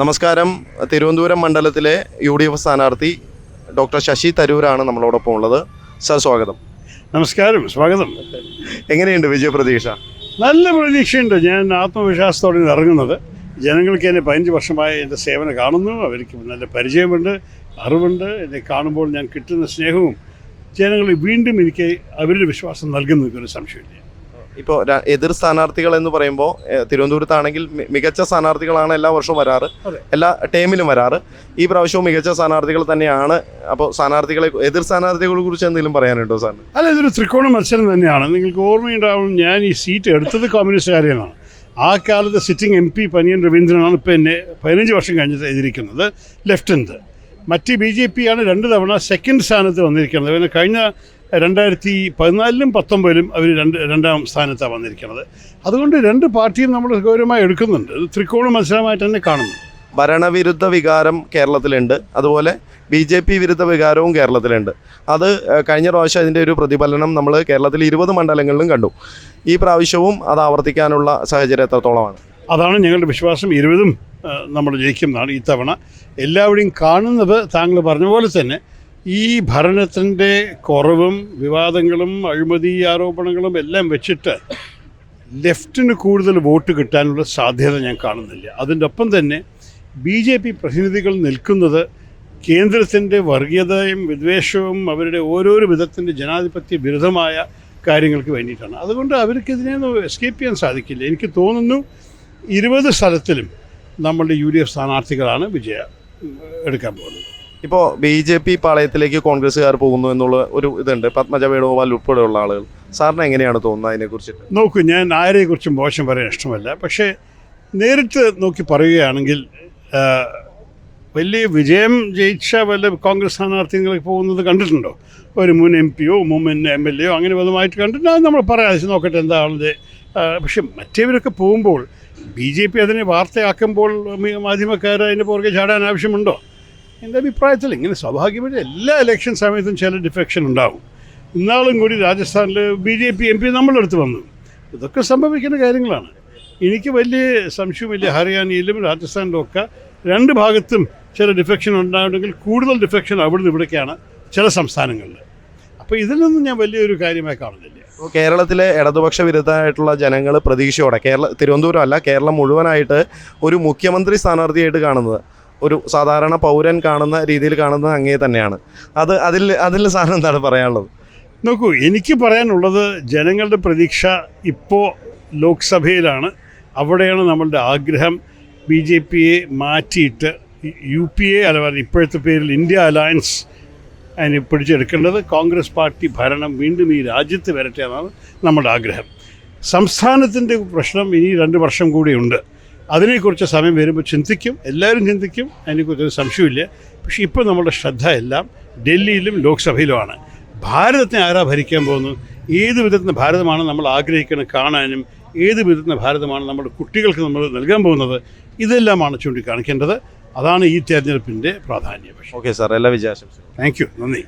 നമസ്കാരം. തിരുവനന്തപുരം മണ്ഡലത്തിലെ U D F സ്ഥാനാർത്ഥി ഡോക്ടർ ശശി തരൂരാണ് നമ്മളോടൊപ്പം ഉള്ളത്. സർ സ്വാഗതം. നമസ്കാരം സ്വാഗതം. എങ്ങനെയുണ്ട് വിജയപ്രതീക്ഷ നല്ല പ്രതീക്ഷയുണ്ട്. ഞാൻ ആത്മവിശ്വാസത്തോടെ ഇറങ്ങുന്നത്. ജനങ്ങൾക്ക് എന്നെ പതിനഞ്ച് വർഷമായി എന്റെ സേവനം കാണുന്നു. അവർക്ക് നല്ല പരിചയമുണ്ട് അറിവുണ്ട്. എന്നെ കാണുമ്പോൾ ഞാൻ കിട്ടുന്ന സ്നേഹവും ജനങ്ങൾ വീണ്ടും എനിക്ക് അവരുടെ വിശ്വാസം നൽകുന്നു എനിക്കൊരു സംശയമില്ല ഇപ്പോൾ എതിർ സ്ഥാനാർത്ഥികൾ എന്ന് പറയുമ്പോൾ തിരുവനന്തപുരത്താണെങ്കിൽ മികച്ച സ്ഥാനാർത്ഥികളാണ് എല്ലാ വർഷവും വരാറ്. എല്ലാ ടൈമിലും വരാറ്. ഈ പ്രാവശ്യവും മികച്ച സ്ഥാനാർത്ഥികൾ തന്നെയാണ്. അപ്പോൾ സ്ഥാനാർത്ഥികളെ എതിർ സ്ഥാനാർത്ഥികളെ കുറിച്ച് എന്തെങ്കിലും പറയാനുണ്ടോ സാറിന്? അല്ല ഇതൊരു ത്രികോണ മത്സരം തന്നെയാണ്. നിങ്ങൾക്ക് ഓർമ്മയുണ്ടാവും ഞാൻ ഈ സീറ്റ് എടുത്തത് കമ്മ്യൂണിസ്റ്റുകാരെയാണ് ആ കാലത്ത് സിറ്റിംഗ് എം പി പനിയൻ രവീന്ദ്രനാണ് ഇപ്പോൾ എന്നെ പതിനഞ്ച് വർഷം കഴിഞ്ഞിട്ട് എഴുതിയിരിക്കുന്നത് ലെഫ്റ്റനന്റ് മറ്റ് ബി ജെ പി ആണ് രണ്ട് തവണ സെക്കൻഡ് സ്ഥാനത്ത് വന്നിരിക്കുന്നത്. പിന്നെ കഴിഞ്ഞ രണ്ടായിരത്തി പതിനാലിലും പത്തൊമ്പതിലും അവർ രണ്ട് രണ്ടാം സ്ഥാനത്താണ് വന്നിരിക്കുന്നത്. അതുകൊണ്ട് രണ്ട് പാർട്ടിയും നമ്മൾ ഗൗരവമായി എടുക്കുന്നുണ്ട്. ത്രികോണ മത്സരമായിട്ട് തന്നെ കാണുന്നു. ഭരണവിരുദ്ധ വികാരം കേരളത്തിലുണ്ട്. അതുപോലെ ബി ജെ പി വിരുദ്ധ വികാരവും കേരളത്തിലുണ്ട്. അത് കഴിഞ്ഞ പ്രാവശ്യം അതിന്റെ ഒരു പ്രതിഫലനം നമ്മൾ കേരളത്തിൽ ഇരുപത് മണ്ഡലങ്ങളിലും കണ്ടു. ഈ പ്രാവശ്യവും അത് ആവർത്തിക്കാനുള്ള സാഹചര്യം എത്രത്തോളമാണ്? അതാണ് ഞങ്ങളുടെ വിശ്വാസം. ഇരുപതും നമ്മൾ ജയിക്കുന്നതാണ് തവണ. എല്ലാവരെയും കാണുന്നത് താങ്കൾ പറഞ്ഞ പോലെ തന്നെ ഈ ഭരണത്തിന്റെ കുറവും വിവാദങ്ങളും അഴിമതി ആരോപണങ്ങളും എല്ലാം വെച്ചിട്ട് ലെഫ്റ്റിന് കൂടുതൽ വോട്ട് കിട്ടാനുള്ള സാധ്യത ഞാൻ കാണുന്നില്ല. അതിന്റെ ഒപ്പം തന്നെ ബി ജെ പി പ്രതിനിധികൾ നിൽക്കുന്നത് കേന്ദ്രത്തിന്റെ വർഗീയതയും വിദ്വേഷവും അവരുടെ ഓരോരോ വിധത്തിന്റെ ജനാധിപത്യ വിരുദ്ധമായ കാര്യങ്ങൾക്ക് വേണ്ടിയിട്ടാണ്. അതുകൊണ്ട് അവർക്ക് ഇതിനെയൊന്നും എസ്കേപ്പ് ചെയ്യാൻ സാധിക്കില്ല. എനിക്ക് തോന്നുന്നു ഇരുപത് സ്ഥലത്തിലും നമ്മളുടെ യു ഡി എഫ് സ്ഥാനാർത്ഥികളാണ് വിജയ എടുക്കാൻ പോകുന്നത്. ഇപ്പോൾ ബി ജെ പി പാളയത്തിലേക്ക് കോൺഗ്രസ്സുകാർ പോകുന്നു എന്നുള്ള ഒരു ഇതുണ്ട്. പത്മജ വേണുഗോപാൽ ഉൾപ്പെടെയുള്ള ആളുകൾ. സാറിന് എങ്ങനെയാണ് തോന്നുന്നത് അതിനെക്കുറിച്ച് നോക്കൂ ഞാൻ ആരെക്കുറിച്ചും മോശം പറയാൻ ഇഷ്ടമല്ല. പക്ഷേ നേരിട്ട് നോക്കി പറയുകയാണെങ്കിൽ വലിയ വിജയം ജയിച്ച വല്ല കോൺഗ്രസ് സ്ഥാനാർത്ഥികൾ പോകുന്നത് കണ്ടിട്ടുണ്ടോ? ഒരു മുൻ എം പിയോ മുൻ എം എൽ എയോ അങ്ങനെ പദമായിട്ട് കണ്ടിട്ട് നമ്മൾ പറയാതെ നോക്കട്ടെ എന്താണത് പക്ഷെ മറ്റേവരൊക്കെ പോകുമ്പോൾ ബി ജെ പി അതിനെ വാർത്തയാക്കുമ്പോൾ മാധ്യമക്കാർ അതിന്റെ പുറകെ ചാടാൻ ആവശ്യമുണ്ടോ? എന്റെ അഭിപ്രായത്തിൽ ഇങ്ങനെ സ്വാഭാവികമായിട്ട് എല്ലാ ഇലക്ഷൻ സമയത്തും ചില ഡിഫെക്ഷൻ ഉണ്ടാവും. ഇന്നാളും കൂടി രാജസ്ഥാനിൽ B J P M P നമ്മളുടെ അടുത്ത് വന്നു. ഇതൊക്കെ സംഭവിക്കുന്ന കാര്യങ്ങളാണ്. എനിക്ക് വലിയ സംശയമില്ല ഹരിയാനയിലും രാജസ്ഥാനിലും ഒക്കെ രണ്ട് ഭാഗത്തും ചില ഡിഫെക്ഷൻ ഉണ്ടായിട്ടുണ്ടെങ്കിൽ കൂടുതൽ ഡിഫെക്ഷൻ അവിടുന്ന് ഇവിടേക്കാണ് ചില സംസ്ഥാനങ്ങളിൽ അപ്പോൾ ഇതിൽ നിന്നും ഞാൻ വലിയൊരു കാര്യമായി കാണുന്നില്ല. കേരളത്തിലെ ഇടതുപക്ഷ വിരുദ്ധമായിട്ടുള്ള ജനങ്ങൾ പ്രതീക്ഷയോടെ കേരള തിരുവനന്തപുരം അല്ല കേരളം മുഴുവനായിട്ട് ഒരു മുഖ്യമന്ത്രി സ്ഥാനാർത്ഥിയായിട്ട് കാണുന്നത്. ഒരു സാധാരണ പൗരൻ കാണുന്ന രീതിയിൽ കാണുന്ന അങ്ങേ തന്നെയാണ്. അത് അതിൽ അതിൽ സാറിന് എന്താണ് പറയാനുള്ളത്? നോക്കൂ എനിക്ക് പറയാനുള്ളത് ജനങ്ങളുടെ പ്രതീക്ഷ ഇപ്പോൾ ലോക്സഭയിലാണ്. അവിടെയാണ് നമ്മളുടെ ആഗ്രഹം. ബി ജെ പിയെ മാറ്റിയിട്ട് യു പി എ അല്ല ഇപ്പോഴത്തെ പേരിൽ ഇന്ത്യ അലയൻസ് അതിനെ പിടിച്ചെടുക്കേണ്ടത് കോൺഗ്രസ് പാർട്ടി ഭരണം വീണ്ടും ഈ രാജ്യത്ത് വരട്ടെ എന്നാണ് നമ്മുടെ ആഗ്രഹം. സംസ്ഥാനത്തിന്റെ പ്രശ്നം ഇനി രണ്ട് വർഷം കൂടിയുണ്ട്. അതിനെക്കുറിച്ച് സമയം വരുമ്പോൾ ചിന്തിക്കും എല്ലാവരും ചിന്തിക്കും അതിനെക്കുറിച്ച് ഒരു സംശയമില്ല പക്ഷേ ഇപ്പോൾ നമ്മുടെ ശ്രദ്ധ എല്ലാം ഡൽഹിയിലും ലോക്സഭയിലുമാണ്. ഭാരതത്തെ ആരാ ഭരിക്കാൻ പോകുന്നു ഏത് വിധത്തിന്റെ ഭാരതമാണ് നമ്മൾ ആഗ്രഹിക്കുന്നത് കാണാനും ഏത് വിധത്തിന്റെ ഭാരതമാണ് നമ്മുടെ കുട്ടികൾക്ക് നമ്മൾ നൽകാൻ പോകുന്നത്? ഇതെല്ലാമാണ് ചൂണ്ടിക്കാണിക്കേണ്ടത്. അതാണ് ഈ തെരഞ്ഞെടുപ്പിന്റെ പ്രാധാന്യം. ഓക്കെ സാർ എല്ലാ വിജയാശംസകളും. Thank you. നന്ദി.